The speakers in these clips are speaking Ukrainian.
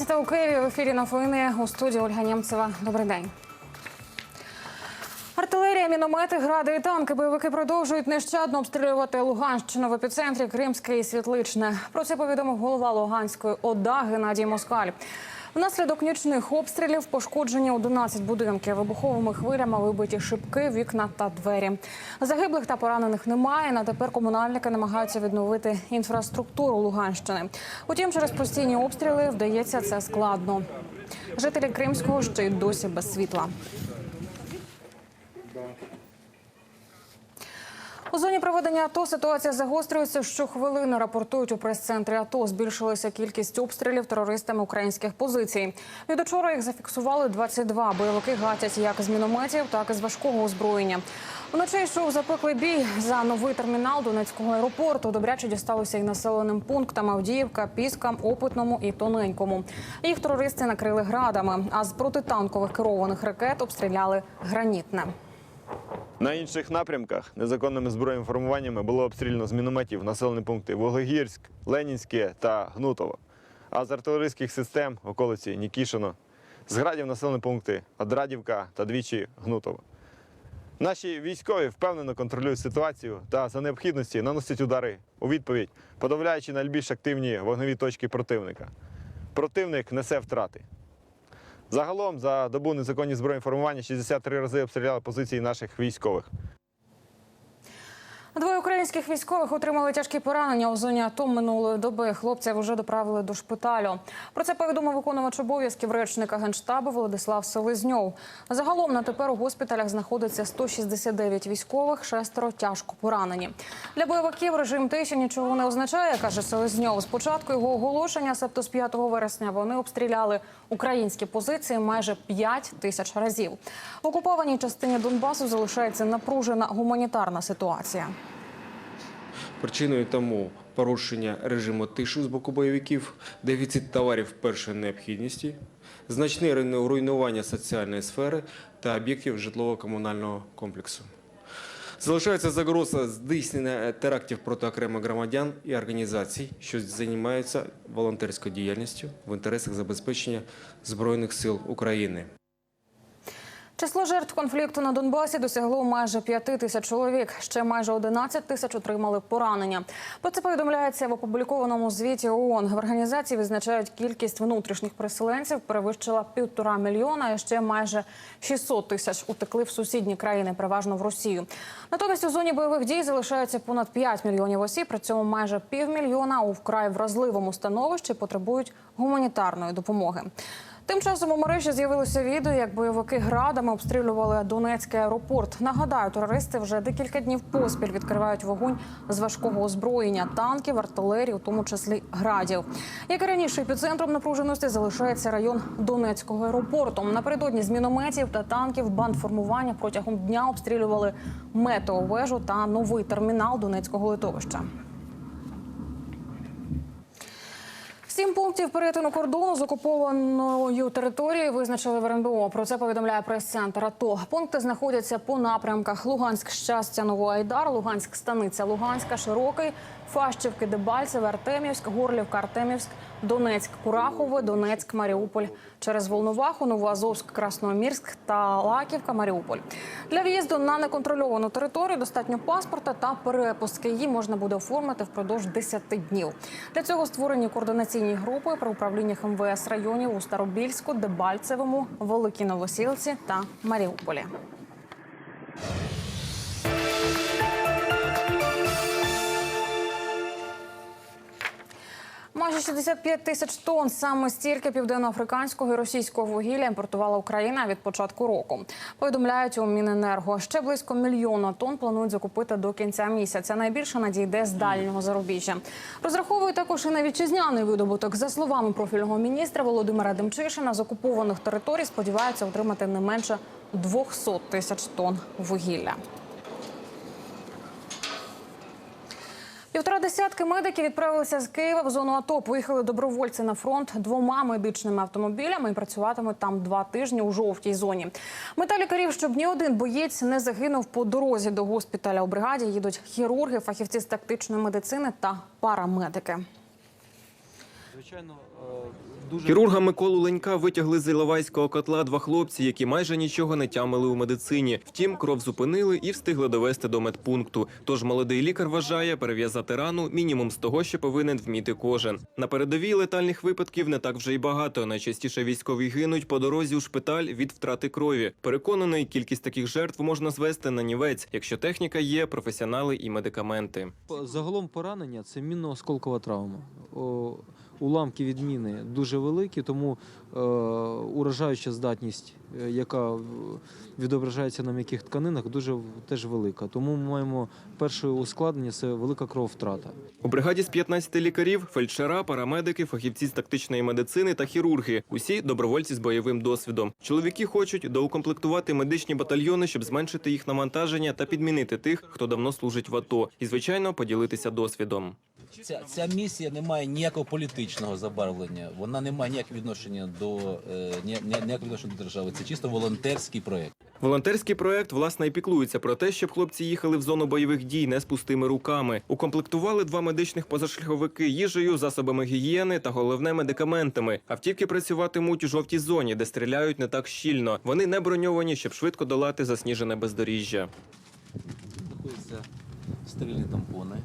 11 у Києві в ефірі новини у студії Ольга Нємцева. Добрий день. Артилерія, міномети, гради і танки. Бойовики продовжують нещадно обстрілювати Луганщину в епіцентрі Кримське і Світличне. Про це повідомив голова Луганської ОДА Геннадій Москаль. Внаслідок нічних обстрілів пошкоджені 11 будинків. Вибуховими хвилями вибиті шибки, вікна та двері. Загиблих та поранених немає. На тепер комунальники намагаються відновити інфраструктуру Луганщини. Утім, через постійні обстріли вдається це складно. Жителі Кримського ще й досі без світла. У зоні проведення АТО ситуація загострюється. Щохвилини рапортують у прес-центрі АТО. Збільшилася кількість обстрілів терористами українських позицій. Від учора їх зафіксували 22. Бойовики гатять як з мінометів, так і з важкого озброєння. Вночі йшов запеклий бій за новий термінал Донецького аеропорту. Добряче дісталося і населеним пунктам Авдіївка, Піскам, Опитному і Тоненькому. Їх терористи накрили градами, а з протитанкових керованих ракет обстріляли гранітне. На інших напрямках незаконними збройними формуваннями було обстріляно з мінометів населені пункти Вологірськ, Ленінське та Гнутово. А з артилерійських систем околиці Нікішино, з градів населені пункти Адрадівка та двічі Гнутово. Наші військові впевнено контролюють ситуацію та за необхідності наносять удари у відповідь, подавляючи найбільш активні вогневі точки противника. Противник несе втрати. Загалом за добу незаконні збройні формування 63 рази обстріляли позиції наших військових. Двоє українських військових отримали тяжкі поранення у зоні АТО минулої доби. Хлопців вже доправили до шпиталю. Про це повідомив виконувач обов'язків речника генштабу Владислав Селезньов. Загалом на тепер у госпіталях знаходиться 169 військових, шестеро тяжко поранені. Для бойовиків режим тиші нічого не означає, каже Селезньов. Спочатку його оголошення, себто з 5 вересня, вони обстріляли українські позиції майже 5 тисяч разів. В окупованій частині Донбасу залишається напружена гуманітарна ситуація. Причиною тому порушення режиму тиші з боку бойовиків, дефіцит товарів першої необхідності, значне руйнування соціальної сфери та об'єктів житлово-комунального комплексу. Залишається загроза здійснення терактів проти окремих громадян і організацій, що займаються волонтерською діяльністю в інтересах забезпечення Збройних сил України. Число жертв конфлікту на Донбасі досягло майже 5 тисяч чоловік. Ще майже 11 тисяч отримали поранення. Про це повідомляється в опублікованому звіті ООН. В організації відзначають кількість внутрішніх переселенців перевищила півтора мільйона. і Ще майже 600 тисяч утекли в сусідні країни, переважно в Росію. Натомість у зоні бойових дій залишається понад 5 мільйонів осіб. При цьому майже півмільйона у вкрай вразливому становищі потребують гуманітарної допомоги. Тим часом у мережі з'явилося відео, як бойовики градами обстрілювали Донецький аеропорт. Нагадаю, терористи вже декілька днів поспіль відкривають вогонь з важкого озброєння, танків, артилерії, у тому числі градів. Як і раніше, епіцентром напруженості залишається район Донецького аеропорту. Напередодні з мінометів та танків бандформування протягом дня обстрілювали метеовежу та новий термінал Донецького литовища. Сім пунктів перетину кордону з окупованою територією визначили в РНБО. Про це повідомляє прес-центр АТО. Пункти знаходяться по напрямках Луганськ, щастя, Новоайдар, Луганськ, станиця Луганська, Широкий, Фащівки, Дебальцеве, Артемівськ, Горлівка, Артемівськ, Донецьк, Курахове, Донецьк, Маріуполь. Через Волноваху, Новоазовськ, Красноармірськ та Лаківка, Маріуполь. Для в'їзду на неконтрольовану територію достатньо паспорта та перепустки. Її можна буде оформити впродовж 10 днів. Для цього створені координаційні групи при управліннях МВС районів у Старобільську, Дебальцевому, Великій Новосілці та Маріуполі. Майже 65 тисяч тонн саме стільки південноафриканського і російського вугілля імпортувала Україна від початку року. Повідомляють у Міненерго. Ще близько мільйона тонн планують закупити до кінця місяця. Найбільше надійде з дальнього зарубіжжя. Розраховують також і на вітчизняний видобуток. За словами профільного міністра Володимира Демчишина, з окупованих територій сподіваються отримати не менше 200 тисяч тонн вугілля. Півтора десятки медиків відправилися з Києва в зону АТО. Поїхали добровольці на фронт двома медичними автомобілями і працюватимуть там два тижні у жовтій зоні. Мета лікарів, щоб ні один боєць не загинув по дорозі до госпіталя. У бригаді їдуть хірурги, фахівці з тактичної медицини та парамедики. Звичайно, е, Хірурга Миколу Ленька витягли з Іловайського котла два хлопці, які майже нічого не тямили у медицині. Втім, кров зупинили і встигли довести до медпункту. Тож молодий лікар вважає перев'язати рану мінімум з того, що повинен вміти кожен. На передовій летальних випадків не так вже й багато. Найчастіше військові гинуть по дорозі у шпиталь від втрати крові. Переконаний, кількість таких жертв можна звести на нівець, якщо техніка є, професіонали і медикаменти. Загалом поранення це мінно-осколкова травма. Уламки від міни дуже великі, тому е, уражаюча здатність, е, яка відображається на м'яких тканинах, дуже теж велика. Тому ми маємо перше ускладнення це велика крововтрата. У бригаді з 15 лікарів, фельдшера, парамедики, фахівці з тактичної медицини та хірурги. Усі добровольці з бойовим досвідом. Чоловіки хочуть доукомплектувати медичні батальйони, щоб зменшити їх навантаження та підмінити тих, хто давно служить в АТО, і звичайно поділитися досвідом. Ця, ця місія не має ніякого політичного забарвлення. Вона не має ніякого відношення до е, ні- ні- ніякого відношення до держави. Це чисто волонтерський проект. Волонтерський проект власне і піклується про те, щоб хлопці їхали в зону бойових дій не з пустими руками. Укомплектували два медичних позашляховики їжею, засобами гігієни та головне медикаментами. Автівки працюватимуть у жовтій зоні, де стріляють не так щільно. Вони не броньовані, щоб швидко долати засніжене бездоріжжя. Знаходяться стерильні тампони,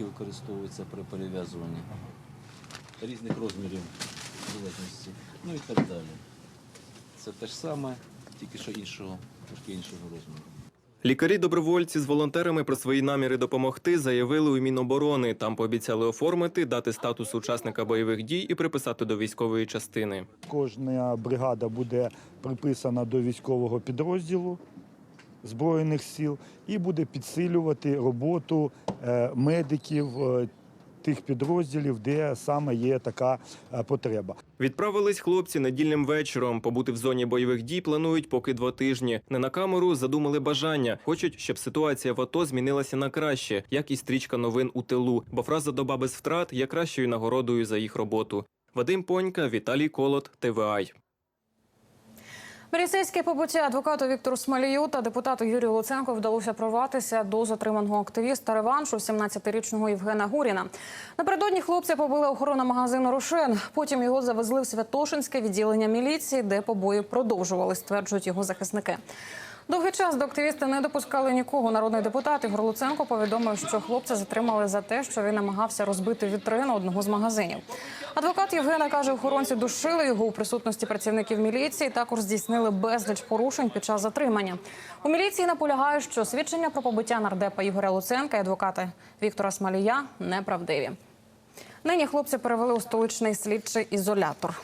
які використовуються при перев'язуванні різних розмірів залежності, ну і так далі. Це те ж саме, тільки що іншого, трошки іншого розміру. Лікарі-добровольці з волонтерами про свої наміри допомогти заявили у Міноборони. Там пообіцяли оформити, дати статус учасника бойових дій і приписати до військової частини. Кожна бригада буде приписана до військового підрозділу Збройних сил і буде підсилювати роботу е, медиків е, тих підрозділів, де саме є така е, потреба. Відправились хлопці недільним вечором. Побути в зоні бойових дій планують поки два тижні. Не на камеру задумали бажання. Хочуть, щоб ситуація в АТО змінилася на краще, як і стрічка новин у тилу. Бо фраза доба без втрат є кращою нагородою за їх роботу. Вадим Понька, Віталій Колот, ТВАЙ. Міліцейське побуття адвокату Віктору Смалію та депутату Юрію Луценку вдалося прорватися до затриманого активіста реваншу 17-річного Євгена Гуріна. Напередодні хлопця побили охорона магазину Рошен. Потім його завезли в Святошинське відділення міліції, де побої продовжували, стверджують його захисники. Довгий час до активіста не допускали нікого. Народний депутат Ігор Луценко повідомив, що хлопця затримали за те, що він намагався розбити вітрину одного з магазинів. Адвокат Євгена каже, охоронці душили його у присутності працівників міліції. Також здійснили безліч порушень під час затримання. У міліції наполягають, що свідчення про побиття нардепа Ігоря Луценка і адвоката Віктора Смалія неправдиві. Нині хлопця перевели у столичний слідчий ізолятор.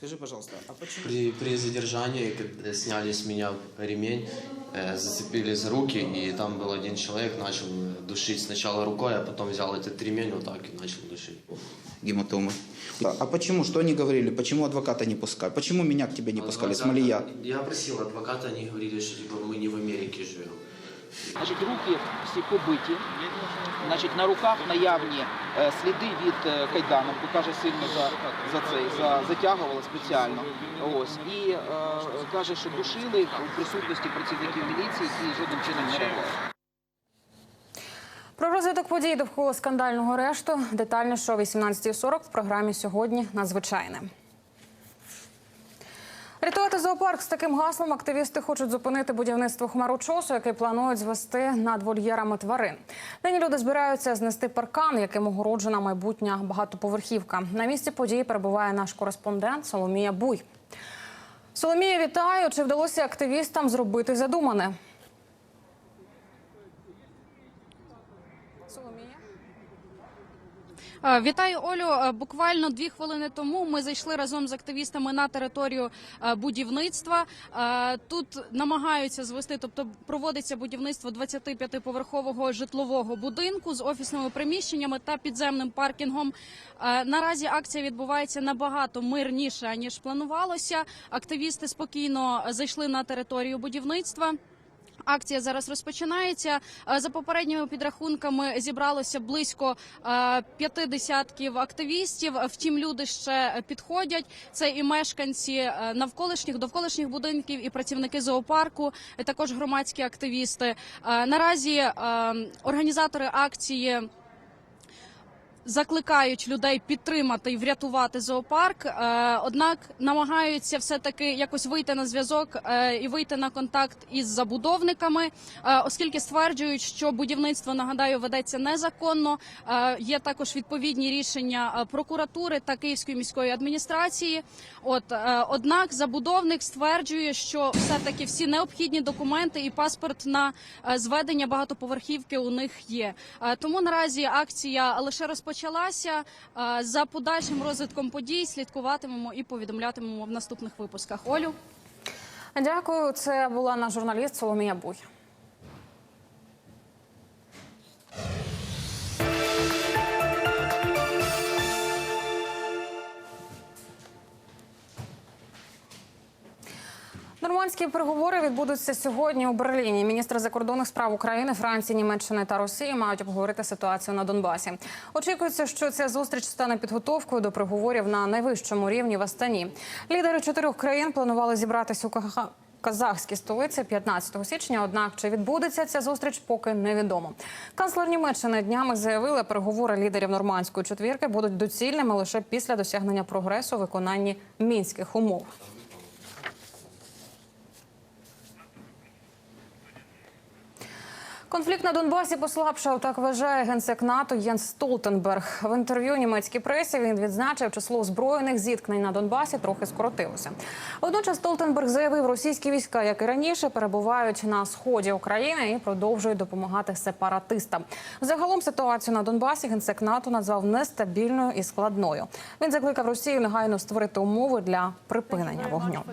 Скажи, пожалуйста, а почему? При, при задержании, когда сняли с меня ремень, э, зацепили за руки, и там был один человек, начал душить сначала рукой, а потом взял этот ремень вот так и начал душить. Гематомы. А почему? Что они говорили? Почему адвоката не пускали? Почему меня к тебе не пускали? Адвоката- Смолия. Я просил адвоката, они говорили, что типа мы не в Америке живем. Значить, руки всі побиті. Значить, на руках наявні е, сліди від е, кайданок, бо каже, сильно за, за цей за, затягували спеціально. Ось і е, каже, що душили у присутності працівників міліції, які жодним чином не реагували. Про розвиток подій довкола скандального арешту детальніше о 18.40 в програмі сьогодні надзвичайне. Рятувати зоопарк з таким гаслом активісти хочуть зупинити будівництво хмарочосу, який планують звести над вольєрами тварин. Нині люди збираються знести паркан, яким огороджена майбутня багатоповерхівка. На місці події перебуває наш кореспондент Соломія Буй. Соломія, вітаю! Чи вдалося активістам зробити задумане? Соломія. Е, Вітаю, Олю. Е, Буквально дві хвилини тому ми зайшли разом з активістами на територію е, будівництва. Е, Тут намагаються звести, тобто проводиться будівництво 25-поверхового житлового будинку з офісними приміщеннями та підземним паркінгом. Е, Наразі акція відбувається набагато мирніше ніж планувалося. Активісти спокійно зайшли на територію будівництва. Акція зараз розпочинається. Е, За попередніми підрахунками зібралося близько е, п'яти десятків активістів. Втім, люди ще підходять. Це і мешканці е, навколишніх довколишніх будинків, і працівники зоопарку, і також громадські активісти. Наразі організатори акції закликають людей підтримати і врятувати зоопарк. Е, Однак намагаються все таки якось вийти на зв'язок е, і вийти на контакт із забудовниками, е, оскільки стверджують, що будівництво нагадаю ведеться незаконно. Є також відповідні рішення прокуратури та Київської міської адміністрації. От однак забудовник стверджує, що все таки всі необхідні документи і паспорт на зведення багатоповерхівки у них є. Тому наразі акція лише розпочалася. Е, За подальшим розвитком подій слідкуватимемо і повідомлятимемо в наступних випусках. Олю. Дякую. Це була наш журналіст Соломія Буй. Нормандські переговори відбудуться сьогодні у Берліні. Міністри закордонних справ України, Франції, Німеччини та Росії мають обговорити ситуацію на Донбасі. Очікується, що ця зустріч стане підготовкою до переговорів на найвищому рівні в Астані. Лідери чотирьох країн планували зібратися у Каха- казахській столиці 15 січня. Однак чи відбудеться ця зустріч, поки невідомо. Канцлер Німеччини днями заявила, переговори лідерів нормандської четвірки будуть доцільними лише після досягнення прогресу у виконанні мінських умов. Конфлікт на Донбасі послабшав, так вважає генсек НАТО Єнс Столтенберг. В інтерв'ю німецькій пресі він відзначив, число збройних зіткнень на Донбасі трохи скоротилося. Водночас Столтенберг заявив, російські війська, як і раніше, перебувають на сході України і продовжують допомагати сепаратистам. Загалом ситуацію на Донбасі генсек НАТО назвав нестабільною і складною. Він закликав Росію негайно створити умови для припинення вогню.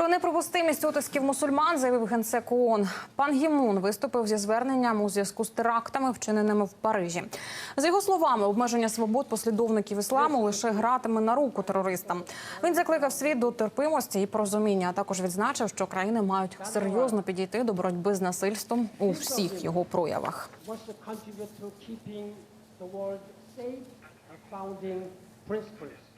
Про неприпустимість утисків мусульман заявив генсек ООН. Пан Гімун виступив зі зверненням у зв'язку з терактами, вчиненими в Парижі. За його словами, обмеження свобод послідовників ісламу лише гратиме на руку терористам. Він закликав світ до терпимості і порозуміння. А також відзначив, що країни мають серйозно підійти до боротьби з насильством у всіх його проявах. was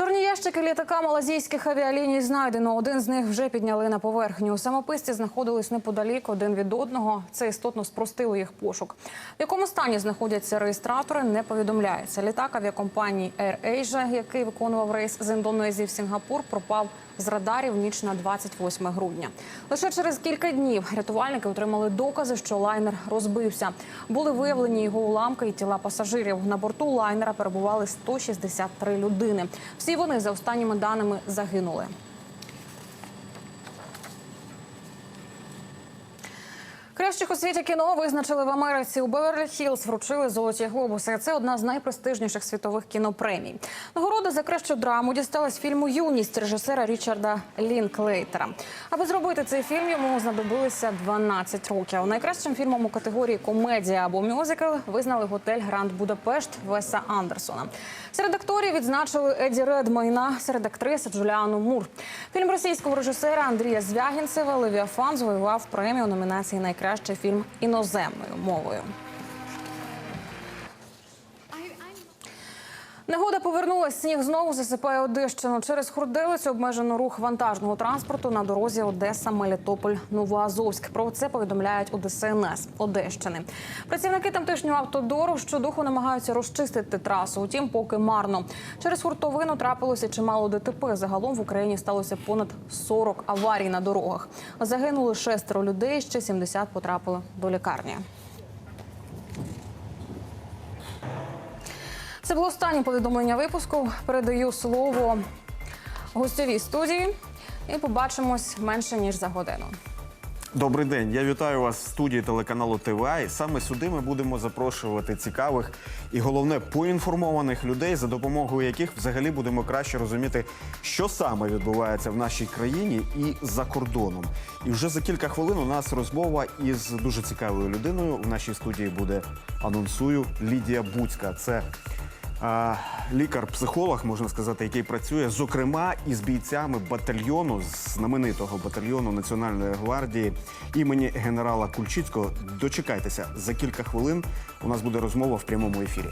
Чорні ящики літака малазійських авіаліній знайдено. Один з них вже підняли на поверхню. Самописці знаходились неподалік один від одного. Це істотно спростило їх пошук. В якому стані знаходяться реєстратори, не повідомляється. Літак авіакомпанії AirAsia, який виконував рейс з Індонезії в Сінгапур, пропав з радарів ніч на 28 грудня. Лише через кілька днів рятувальники отримали докази, що лайнер розбився. Були виявлені його уламки і тіла пасажирів. На борту лайнера перебували 163 людини. Всі вони за останніми даними загинули. Кращих у світі кіно визначили в Америці. У Беверлі Хіллз вручили золоті глобуси. Це одна з найпрестижніших світових кінопремій. Нагорода за кращу драму дісталась фільму Юність режисера Річарда Лінклейтера. Аби зробити цей фільм, йому знадобилося 12 років. Найкращим фільмом у категорії комедія або мюзикл визнали готель Гранд Будапешт Веса Андерсона. Серед акторів відзначили Еді Редмайна, серед актрис Джуліану Мур. Фільм російського режисера Андрія Звягінцева Левіафан завоював премію номінації Найкращий фільм іноземною мовою. Негода повернулась. Сніг знову засипає Одещину. Через хурделицю обмежено рух вантажного транспорту на дорозі Одеса, Мелітополь, Новоазовськ. Про це повідомляють у ДСНС Одещини. Працівники тамтешнього автодору щодуху намагаються розчистити трасу. Утім, поки марно. Через хуртовину трапилося чимало ДТП. Загалом в Україні сталося понад 40 аварій на дорогах. Загинули шестеро людей. Ще 70 потрапили до лікарні. Це було останнє повідомлення випуску. Передаю слово гостьовій студії і побачимось менше ніж за годину. Добрий день. Я вітаю вас в студії телеканалу ТВА. Саме сюди ми будемо запрошувати цікавих і головне поінформованих людей, за допомогою яких взагалі будемо краще розуміти, що саме відбувається в нашій країні і за кордоном. І вже за кілька хвилин у нас розмова із дуже цікавою людиною. В нашій студії буде анонсую Лідія Буцька. Це лікар-психолог, можна сказати, який працює зокрема із бійцями батальйону знаменитого батальйону Національної гвардії імені генерала Кульчицького. Дочекайтеся за кілька хвилин. У нас буде розмова в прямому ефірі.